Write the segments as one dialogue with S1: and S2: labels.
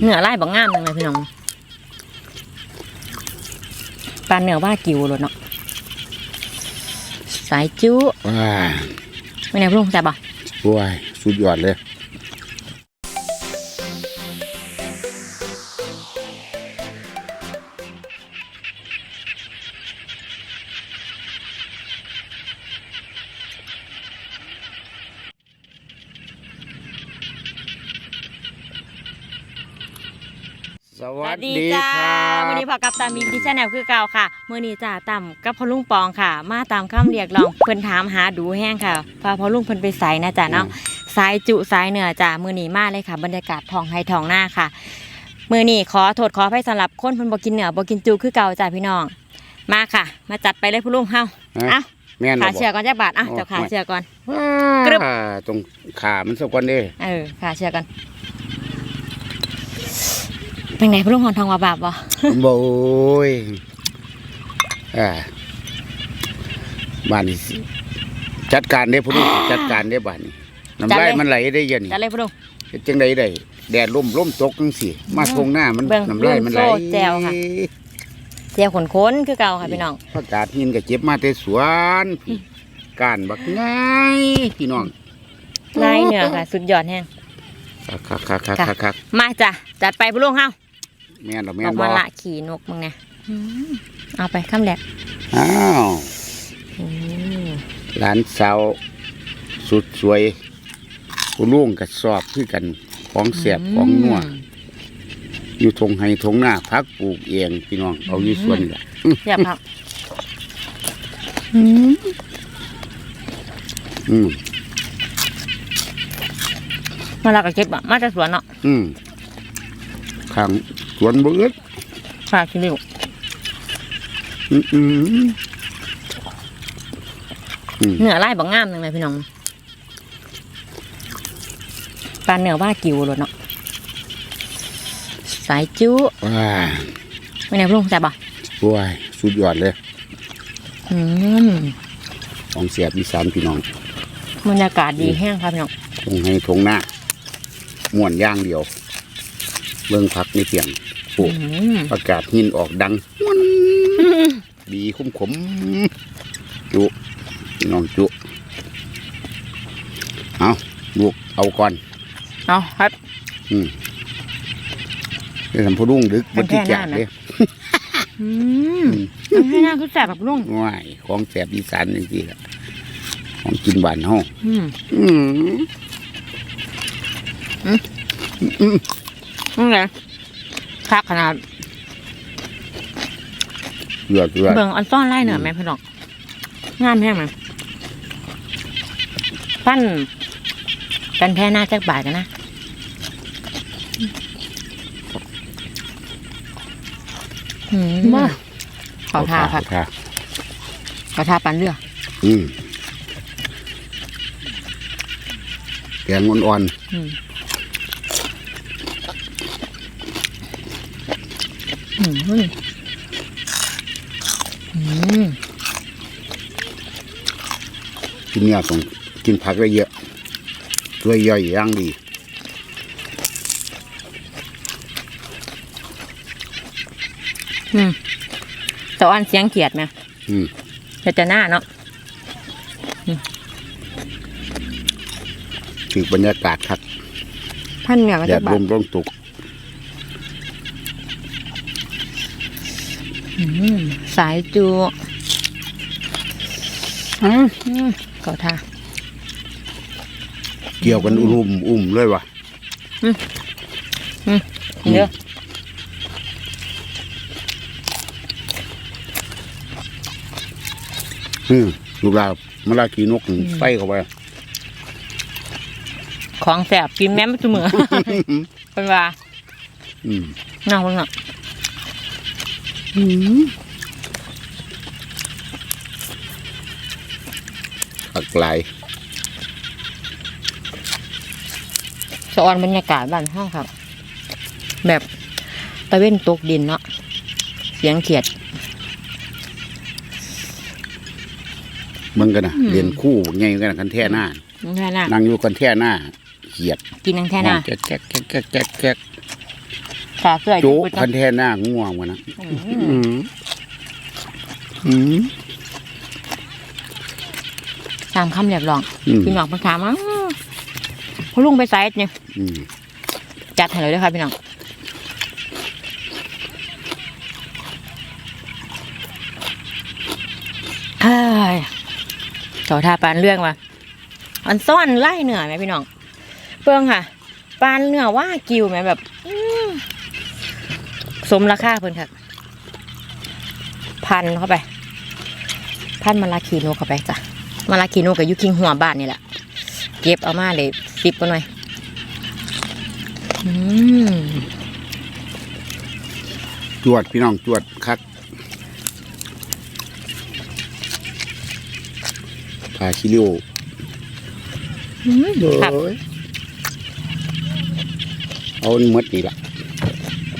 S1: เนื้อไล่บักงามจังเลยพี่น้องปลาเนื้อว่ากิวเลยเนาะสายจุ
S2: ว้า
S1: ไม่แน่พี่ลุงแซ่บปะ
S2: โอ้ยสุดยอดเลย สวัสดี
S1: จ้า
S2: ครับ
S1: วันนี้พอกับตามมีที่ชาแนลคือเก่าค่ะมื่อนี้จ้าต่ำกับพ่อลุงปองค่ะ มาตามคำเรียกร้องเพิ่นถามหาดูแห้งค่ะพาพ่อลุงเพิ่นไปใส่นะจ้าเนาะสายจุสายเหนือจ้ามื่อนี้มาเลยค่ะ บรรยากาศทองไฮทองหน้าค่ะมื่อนี้ขอโทษขออภัยสำหรับคนเพิ่นบ่กินเหนือบ่กินจุคือเก่าจ้าพี่น้อง มาค่ะ มาจัดไปเลยพ่อลุงเฮา
S2: ฮะ
S1: เอ้า
S2: แม่นบ่
S1: ขาเชือกก่อนจักบาทอะ
S2: โอ้
S1: เจ้าขา
S2: ไม่
S1: เชือกก่อน
S2: ก
S1: กรึ
S2: รึ
S1: บ
S2: ตรงขามันสักวันเด้
S1: เออขาเชือกก่อน เป็นไงพ่อลุงหอนทองว่าบาปบ่
S2: โอ้ยอ่าบ้านนี้สิจัดการเด้พุ่นจัดการเด้บ้านนี้น้ำลายมันไหลได้เย็น
S1: จัดเลยพ่อลุง
S2: เฮ็ดจังไดได้แดดล่มล่มตกจังสิมาทงหน้ามัน
S1: เบิ่ง
S2: น้ำลายมันไหล
S1: เบิ่งโซ่แจ่วค่ะเจียวขนค้นคือเก่าค่ะพี่น้อง
S2: ผักกาดหินก็เจ็บมาแต่สวนพี่การบักง่ายพี่น้อง
S1: ลายเหนือค่ะ สุดยอดแห้ง
S2: คักคักคักคักคัก
S1: มาจ้ะจัดไปพ่อลุงเฮา
S2: แม่นหรอแม่
S1: อนอก
S2: บ่
S1: มาละขี่นกมึงเนี่ยอืมเอาไปคำแรก
S2: อ้าว
S1: อืม
S2: หลานสาวสุดสวยผู้ลุงก็สอบคือกันของเสียบของนัวอยู่ทงไห้ทงหน้าพักปลูกเองพี่น้องเอาอยู่สวนนี่แหละ
S1: เรียบครับอืม
S2: อืม
S1: มาละกับเก็บอะมาจากสวนเนาะ
S2: อืมข้างส วนเบิด
S1: ฝากคิริว
S2: อืมอืมอืม
S1: เหนือไล่บักงามจังเลยพี่น้องปลาเหนือว่ากิวเลยเนาะสายจุ
S2: ว้า
S1: ไม่แน่พี่ลุงแซ่บปะ
S2: โอ้ยสุดยอดเลย
S1: อืม
S2: ของเสียบอีสานพี่น้อง
S1: บรรยากาศดีแห้งครับพี่น้อง
S2: ทงให้ทงหน้าม่วนอย่างเดียวเบิ่งพักในเพียง ปลูก
S1: อืม
S2: ประกาศหินออกดังม่วนดีคุ้มขมจุพี่น้องจุเอาลูกเอาก่อน
S1: เอาครับ
S2: อืมเดี๋ยวทำพอรุ่งดึกบนที่แก่เลย
S1: อืมต้องให้หน้าคือแซ่บแบบลุง
S2: ง่ายของแสบอีสานจริงๆล่ะของกินบ้านเฮา
S1: อืม
S2: อืม
S1: นี่ไง คักขนาด
S2: เกลือเกลือ
S1: เบิ่งอันซ่อนไล่เหนือแม่พี่น้องงามแห้งไหมปั้นกันแท้หน้าจักบาทกันนะอืมมาขอทาค่ะ
S2: ค่ะ
S1: ขอทาปันเรือ
S2: อืมแกงอ่อน
S1: อื อืมอืม
S2: ๆกินเนื้อต้องกินผักได้เยอะช่วยย่อยอย่างดี
S1: อืมแต่อันเสียงเขียดไหม
S2: อืม
S1: จะจะหน้าเนาะ
S2: ถือบรรยากาศคัก
S1: พันเหนือก็
S2: แด
S1: จะ
S2: ด
S1: บา
S2: ล
S1: ด
S2: มร่มตก
S1: อืม สายจูอืมอืมขอทา
S2: เกี่ยวกันอุ่มอุ่มเลยว่ะ
S1: เยอะ
S2: อืมลูกลาบมาลาขี่นกไฟเข้าไป
S1: ของแสบกินแม่ไม่เสมอเป็นว่า
S2: อืม
S1: เน่าเนาะ
S2: ผักหลาย
S1: สะออนบรรยากาศบ้านห้องครับ แบบตะเว้นตกดินเนาะเสียงเขียด
S2: มึงกันนะ
S1: อืม
S2: เรียนคู่ไงกันนะกันแท่หน้า
S1: นั่นแท่หน้า
S2: นั่งอยู่กันแท่หน้าเขียด
S1: กินนั่งแท่หน้า
S2: แก๊กแก๊กแก๊กแก๊กแก๊ก
S1: ขาเสื้อ
S2: จุ
S1: ปึ๊ด
S2: คัน
S1: เนาะ
S2: แท่หน้าง่วงวะนะ
S1: อื
S2: อื
S1: ม
S2: มอืม
S1: ตามคำเรียกร้อง
S2: อืม
S1: พี่น้องเพิ่นถามว่าอ้าวพ่อลุงไปไสเนี่ย
S2: อืม
S1: จัดให้เลยเด้อค่ะพี่น้องเอ้ยเจ้าท่าปานเรื่องว่ะมันซ่อนไล่เหนือไหมพี่น้องเพิ่งค่ะ ปานเนื้อว่ากิวไหมแบบอื้อ สมราคาเพิ่นค่ะ พันเข้าไป พันมาลาคีโนเข้าไปจ้ะมาลาคีโนกับยุคิงหัวบ้านนี่แหละเก็บเอามาเลยสิบกันหน่อยอืม
S2: จวดพี่น้องจวดคักพาชิลิโอ
S1: ครับ
S2: โอ้ยเอาหมดนี่ละ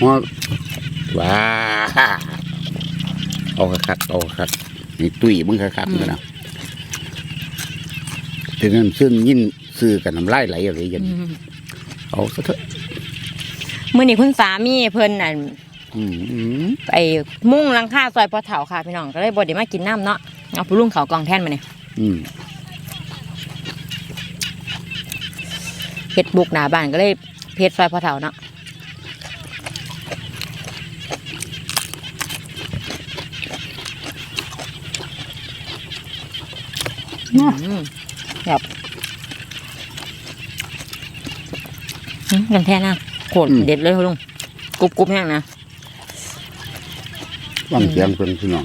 S2: ฮอ ว้าเอาคักๆเอาคักนี่ตุ้ยมึงคักๆมึงนะถึงนั้นซึ่งยินซื้อกันน้ำลายไหลอะไรอย่างนี้เอาซะเถอะ
S1: มื่อนี้คุณสามีเพิ่นน่ะ
S2: อืมอืม
S1: ไปมุ่งหลังคาซอยปอเถาค่ะพี่น้องก็เลยบ่ได้มากินน้ำเนาะเอาผู้ลุงเขากองแท่นมาเนี่ย
S2: อืม
S1: เพชรบุกหน้าบ้านก็เลยเพชรซอยปอเถาเนาะ แบบอืมกันแท่นะโคตรเด็ดเลยคุณลุงกรุบกรุบแห้งนะ
S2: ฟังเสียงเพิ่นพี่น้อง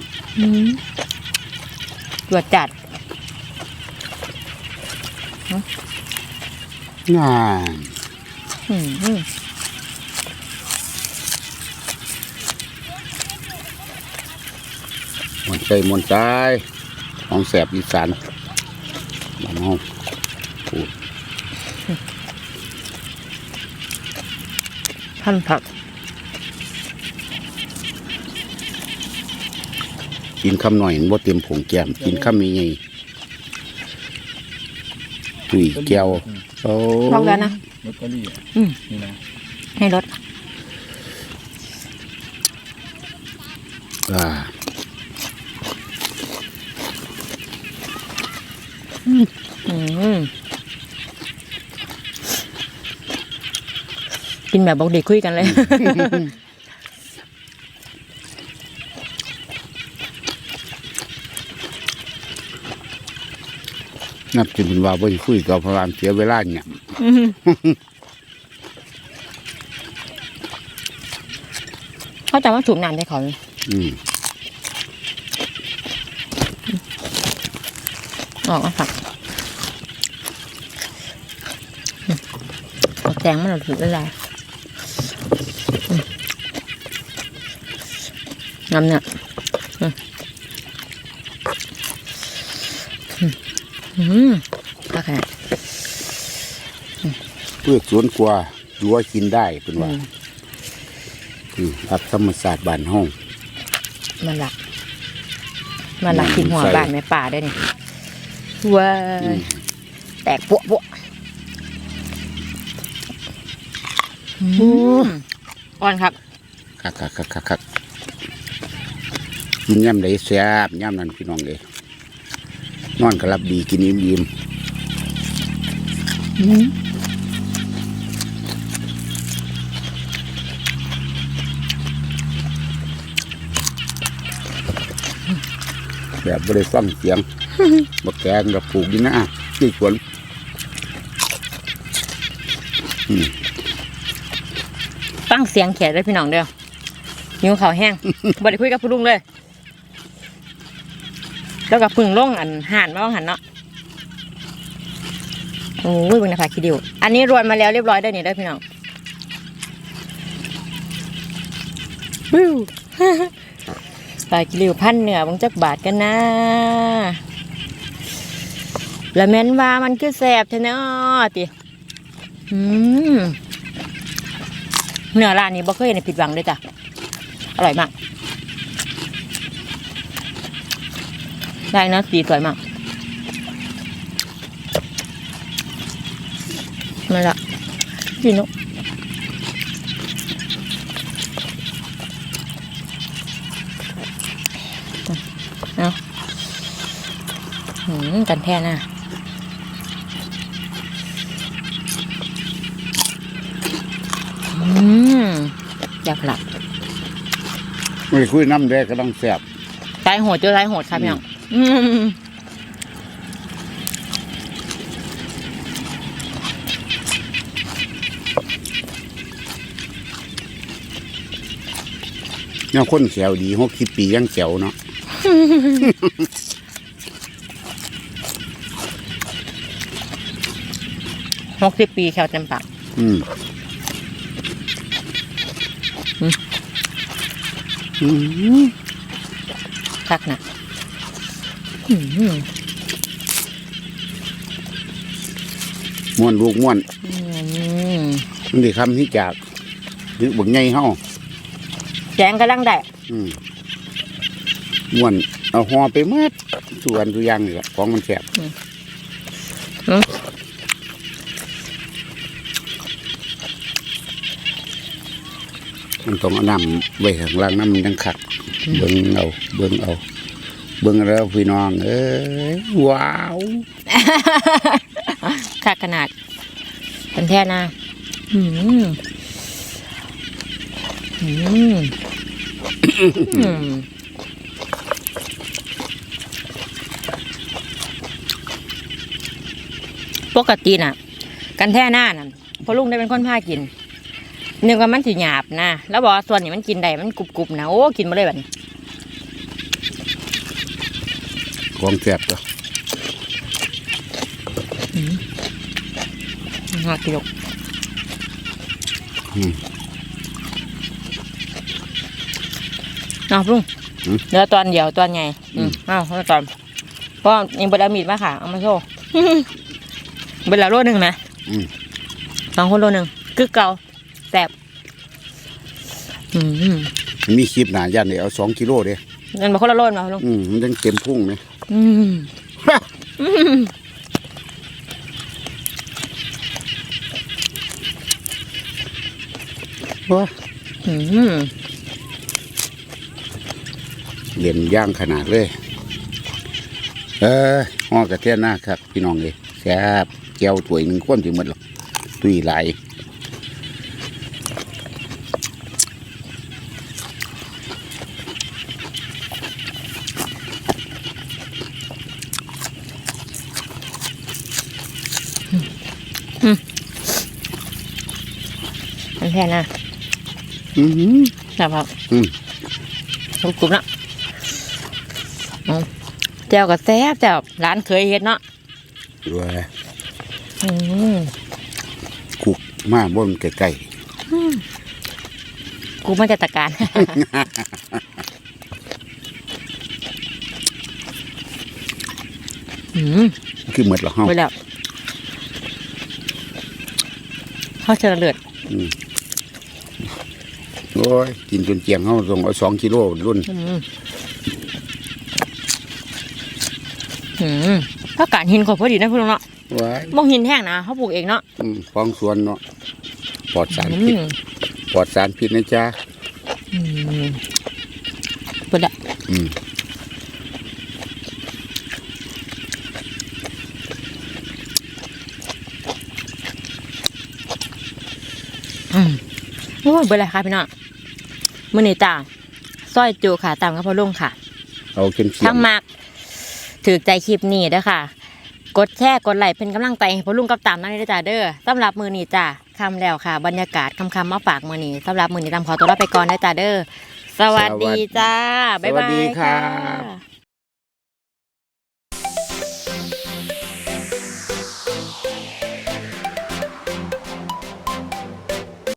S1: ตรวจจัด
S2: น่า
S1: อืมอืม
S2: มวนใจมวนใจของแสบอีสานบ้าน เฮา
S1: พันผัก
S2: กินคำหน่อยบ่เต็มผงแก้มกินคำมีไงตุยแก้วโอ้
S1: ลองแล้วนะ
S3: ลอตเตอรี่อะ
S1: อืม
S3: นี่นะ
S1: ให้รส
S2: อ่า
S1: อืม กินแบบบอกเด็กคุยกันเลย
S2: นับจนเป็นว่าบ่ได้คุยกับพระรามเสียเวลาเนี่ย
S1: เขาจะว่าถูกนานได้เขาเลย
S2: อืม
S1: ออกมาผักอืมเอาแตงมันเราถือได้ไร น้ำเนี่ยอืมอืมอืมข้าขนาด
S2: เพื่อสวนกว่ารั้วกินได้เป็นว่า
S1: อืม
S2: อับธรรมศาสตร์บ้านห้อง
S1: มันหลัก มันหลักกินหัวบ้านแม่ป่าได้นี่ว้าแตกปวปวอืมอ่อนครับ
S2: คักคักคักคัก กินย่ำใดแซ่บย่ำนั้นพี่น้องเลยนอนก็รับดีกินอิ่มอิ่มแบบบ่ได้ฟังเสียงบักแกงกับปลูกดีนะที่สวน
S1: ฟังเสียงแขกได้พี่น้องเด้อหิวเขาแห้งบ่ได้คุยกับผู้ลุงเลย แล้วก็พึ่งลงอันห่านมาบ้างหันเนาะโอ้ยเบิ่งนะผักคิดิว อันนี้รวนมาแล้วเรียบร้อยเด้อนี่เด้อพี่น้องวิวผักคิดิวพันเหนือบังจักบาทกันนะ แล้วแม่นว่ามันคือแสบแท้เนาะติอืมเนื้อร้านนี้บ่เคยเห็นผิดหวังเลยจ้ะ อร่อยมาก ใช่นะสีสวยมากมาละพี่นากเอาหืมกันแพ้น่ะอืมอยากหลับ
S2: ไม่คุยน้ำแดงก็ต้องแสบ
S1: สายโหดเจอสายโหดครับยัง
S2: เนี่ยคนแขวดีหกสิบปียังแขวเนาะ
S1: หกสิบปีแควเต็มปาก
S2: อืม
S1: อืม
S2: อืม
S1: คักนะอื ม
S2: ม่วนลูกม่วน
S1: อืม
S2: มันได้คำที่จากหรือบักไงเฮา
S1: แจงกำลังได้
S2: อืมม่วนเอาหอไปเมื่อส่วนตัวอย่างนี่แหละของมันแซ่บ
S1: อืม
S2: มันต้องเอาน้ำไว้ข้างล่างน้ำมันยังขัดเบิ่งเอา เบิ่งเอา เบิ่งแล้วพี่น้องเอ้ยว้าว
S1: คักขนาดกันแท้นะอืมอืมอืมปกติน่ะ กันแท้หน้าน่ะพอลุงได้เป็นคนพากินนึกว่ามันสิหยาบนะ แล้วบอกส่วนนี้มันกินได้มันกรุบๆนะโอ้กินมาเลยแบบนี้
S2: ของแซ่บก็
S1: ห้ากิโลเอาลุงเหลือตอนเดียวตอนใหญ่อืมเอาเหลือตอนเพราะยังบไดเอามีดมาค่ะ เอามาโชว์เบลาโลหนึ่งนะ
S2: อืม
S1: สองคนโลหนึ่งกึกเก่าแสบอืม
S2: มีคลิปหนายันเนี่ยเอาสองกิโลเด้
S1: เงินมาคนละโลนมาลุง
S2: อืมมันยังเต็มพุ่งไหม
S1: อืมอืม
S2: ว้า
S1: อืม
S2: เหรียญย่างขนาดเลย เออห่อกระเทียนหน้าครับ พี่น้องเลยแซ่บแก้วถ้วยหนึ่งคว่ำถึงหมดหรอกตุยหล
S1: แค่นะ
S2: อือหือ
S1: แบบครับ
S2: อืม
S1: กรุบกรุบเนาะเอาแจ่วกับแซ่บแจ่วร้านเคยเฮ็ดเนาะ
S2: ด้วย
S1: อืม
S2: คุกมาบนไก่
S1: กูมันจะตะการอืม
S2: ๆคือหมดหรอกเฮา
S1: ไปแล้วเขาเจอเลือด
S2: โอ้ยกินจนเจียงเฮาส่งเอาสองกิโลรุ่น
S1: อืมอืมถ้าการหินขอพอดีนะพี่ลุงเนาะ
S2: ว้าย
S1: บ่หินแห้งนะเขาปลูกเองเนาะ
S2: อืมของสวนเนาะปลอดสาร
S1: อื
S2: พิษ
S1: ม
S2: ปลอดสารพิษนะจ๊ะ
S1: อืมเปิดละ
S2: อืม
S1: อืมโอ้ยเปิดละค่ะพี่น้อง มื้อนี้จ้าซอยจูค่ะตามกับพ่อลุงค่ะ
S2: เอาเค็มเคีย
S1: ทั้งมากถือใจคลิปนี้เด้อค่ะ กดแชร์กดไลค์เป็นกำลังใจให้พ่อลุงกับตามนั่นเลยจ้าเด้อสำหรับมือนี้จ้าคำแล้วค่ะ บรรยากาศคำคำๆมาฝากมือนี้สำหรับมือนี้ตามขอตัวลาไปก่อนนะจ้าเด้อสวัสดีจ้าบ๊ายบายค่ะ